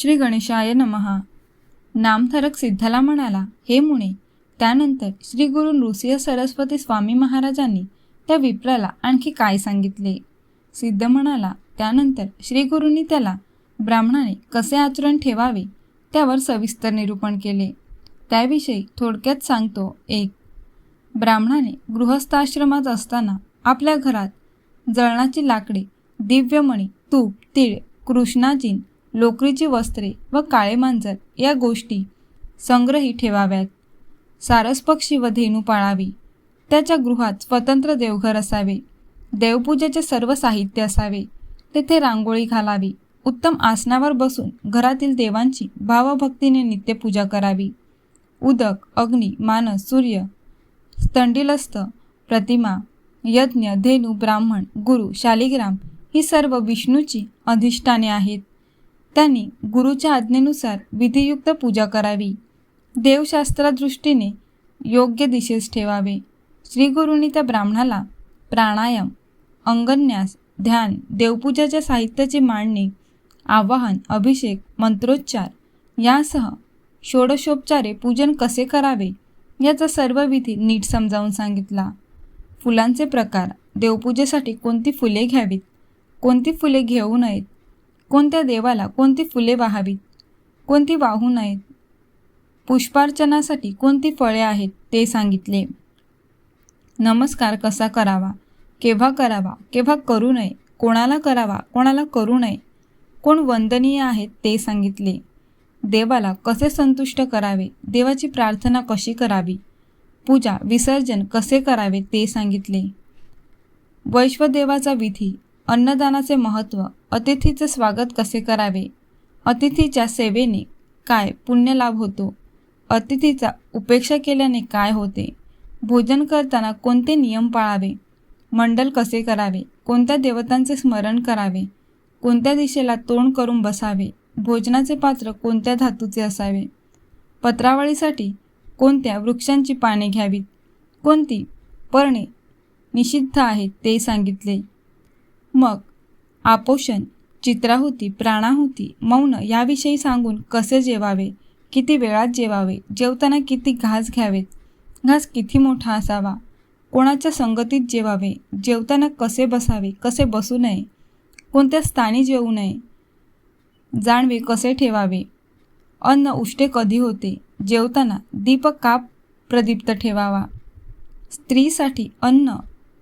श्री गणेशाय नमहा नामथरक सिद्धाला म्हणाला हे मुणे त्यानंतर श्री गुरु नृसिंह सरस्वती स्वामी महाराजांनी त्या विप्राला आणखी काय सांगितले? सिद्ध म्हणाला त्यानंतर श्री गुरुंनी त्याला ब्राह्मणाने कसे आचरण ठेवावे त्यावर सविस्तर निरूपण केले. त्याविषयी थोडक्यात सांगतो. एक ब्राह्मणाने गृहस्थाश्रमात असताना आपल्या घरात जळणाची लाकडे दिव्यमणी तूप तीळ कृष्णाजीन लोकरीची वस्त्रे व काळे मांजर या गोष्टी संग्रही ठेवाव्यात. सारस पक्षी व धेनू पाळावी. त्याच्या गृहात स्वतंत्र देवघर असावे. देवपूजेचे सर्व साहित्य असावे. तेथे रांगोळी घालावी. उत्तम आसनावर बसून घरातील देवांची भावभक्तीने नित्यपूजा करावी. उदक अग्नी मानस सूर्य स्तंडिलस्त प्रतिमा यज्ञ धेनू ब्राह्मण गुरु शालिग्राम ही सर्व विष्णूची अधिष्ठाने आहेत. त्यांनी गुरुच्या आज्ञेनुसार विधियुक्त पूजा करावी. देवशास्त्रादृष्टीने योग्य दिशेस ठेवावे. श्रीगुरूंनी त्या ब्राह्मणाला प्राणायाम अंगन्यास ध्यान देवपूजाच्या साहित्याची मांडणी आवाहन अभिषेक मंत्रोच्चार यासह षोडशोपचारे पूजन कसे करावे याचा सर्व विधी नीट समजावून सांगितला. फुलांचे प्रकार देवपूजेसाठी कोणती फुले घ्यावीत? कोणती फुले घेऊ नयेत? कोणत्या देवाला कोणती फुले वाहावीत? कोणती वाहू नयेत? पुष्पार्चनासाठी कोणती फळे आहेत ते सांगितले. नमस्कार कसा करावा? केव्हा करावा? केव्हा करू नये? कोणाला करावा? कोणाला करू नये? कोण वंदनीय आहेत ते सांगितले. देवाला कसे संतुष्ट करावे? देवाची प्रार्थना कशी करावी? पूजा विसर्जन कसे करावे ते सांगितले. वैश्वदेवाचा विधी अन्नदानाचे महत्त्व अतिथीचे स्वागत कसे करावे? अतिथीच्या सेवेने काय पुण्य लाभ होतो? अतिथीचा उपेक्षा केल्याने काय होते? भोजन करताना कोणते नियम पाळावे? मंडल कसे करावे? कोणत्या देवतांचे स्मरण करावे? कोणत्या दिशेला तोंड करून बसावे? भोजनाचे पात्र कोणत्या धातूचे असावे? पत्रावळीसाठी कोणत्या वृक्षांची पाने घ्यावीत? कोणती पर्णे निषिद्ध आहेत ते सांगितले. मग आपोषण चित्राहुती प्राणाहुती मौन याविषयी सांगून कसे जेवावे? किती वेळात जेवावे? जेवताना किती घास घ्यावेत? घास किती मोठा असावा? कोणाच्या संगतीत जेवावे? जेवताना कसे बसावे? कसे बसू नये? कोणत्या स्थानी जेवू नये? जाणवे कसे ठेवावे? अन्न उष्टे कधी होते? जेवताना दीप का प्रदीप्त ठेवावा. स्त्रीसाठी अन्न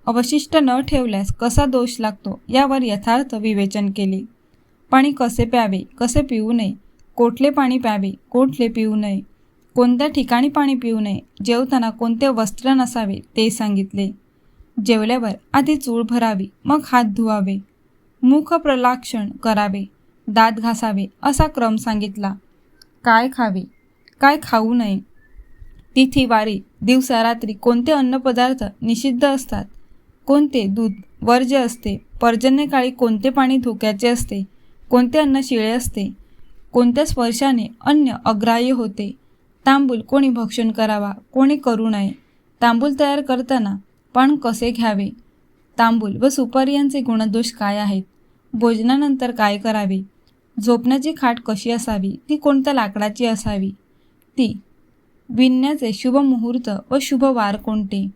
अवशिष्ट न ठेवल्यास कसा दोष लागतो यावर यथार्थ विवेचन केले. पाणी कसे प्यावे कसे पिऊ नये कोठले पाणी प्यावे कोठले पिऊ नये कोणत्या ठिकाणी पाणी पिऊ नये जेवताना कोणते वस्त्र नसावे ते सांगितले. जेवल्यावर आधी चूळ भरावी मग हात धुवावे मुख प्रलाक्षण करावे दात घासावे असा क्रम सांगितला. काय खावे काय खाऊ नये तिथी वारी दिवसा रात्री कोणते अन्नपदार्थ निषिद्ध असतात कोणते? दूध. वर्ज्य असते. पर्जन्यकाळी कोणते पाणी धोक्याचे असते? कोणते अन्न शिळे असते? कोणत्या स्पर्शाने अन्न अग्राह्य होते? तांबूल कोणी भक्षण करावा? कोणी करू नये. तांबूल तयार करताना पण कसे घ्यावे? तांबूल व सुपारी यांचे गुणदोष काय आहेत? भोजनानंतर काय करावे? झोपण्याची खाट कशी असावी? ती कोणत्या लाकडाची असावी? ती विणण्याचे शुभ मुहूर्त व शुभ वार कोणते?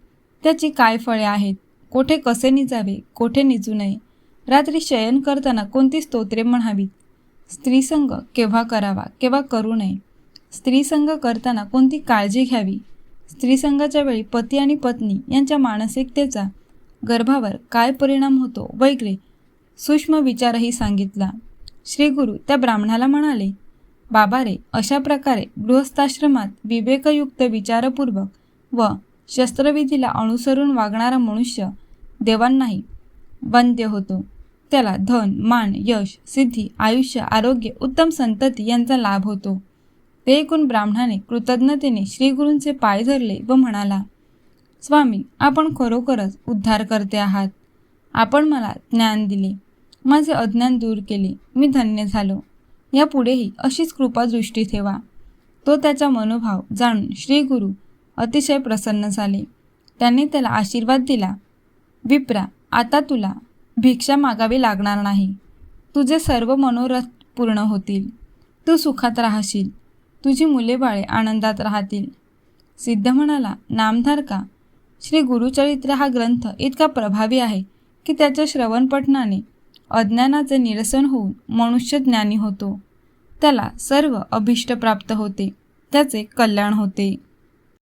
त्याची काय फळे आहेत? कोठे कसे निजावे कोठे निजू नये. रात्री शयन करताना कोणती स्तोत्रे म्हणावीत? स्त्रीसंग केव्हा करावा केव्हा करू नये? स्त्रीसंग करताना कोणती काळजी घ्यावी? स्त्रीसंगाच्या वेळी पती आणि पत्नी यांच्या मानसिकतेचा गर्भावर काय परिणाम होतो? वगैरे. सूक्ष्म विचारही सांगितला. श्री गुरु त्या ब्राह्मणाला म्हणाले बाबा रे अशा प्रकारे गृहस्थाश्रमात विवेकयुक्त विचारपूर्वक व शस्त्रविधीला अनुसरून वागणारा मनुष्य देवांनाही वंद्य होतो. त्याला धन मान यश सिद्धी आयुष्य आरोग्य उत्तम संतती यांचा लाभ होतो. ते ऐकून ब्राह्मणाने कृतज्ञतेने श्रीगुरूंचे पाय धरले व म्हणाला स्वामी आपण खरोखरच उद्धार करते आहात. आपण मला ज्ञान दिले. माझे अज्ञान दूर केले. मी धन्य झालो. यापुढेही अशीच कृपा दृष्टी ठेवा. तो त्याचा मनोभाव जाणून श्रीगुरू अतिशय प्रसन्न झाले. त्यांनी त्याला आशीर्वाद दिला. विप्रा आता तुला भिक्षा मागावी लागणार नाही. तुझे सर्व मनोरथ पूर्ण होतील. तू सुखात राहशील. तुझी मुले बाळे आनंदात राहतील. सिद्ध म्हणाला नामधारका श्री गुरुचरित्र हा ग्रंथ इतका प्रभावी आहे की त्याच्या श्रवण पठणाने अज्ञानाचे निरसन होऊन मनुष्य ज्ञानी होतो. त्याला सर्व अभिष्ट प्राप्त होते. त्याचे कल्याण होते.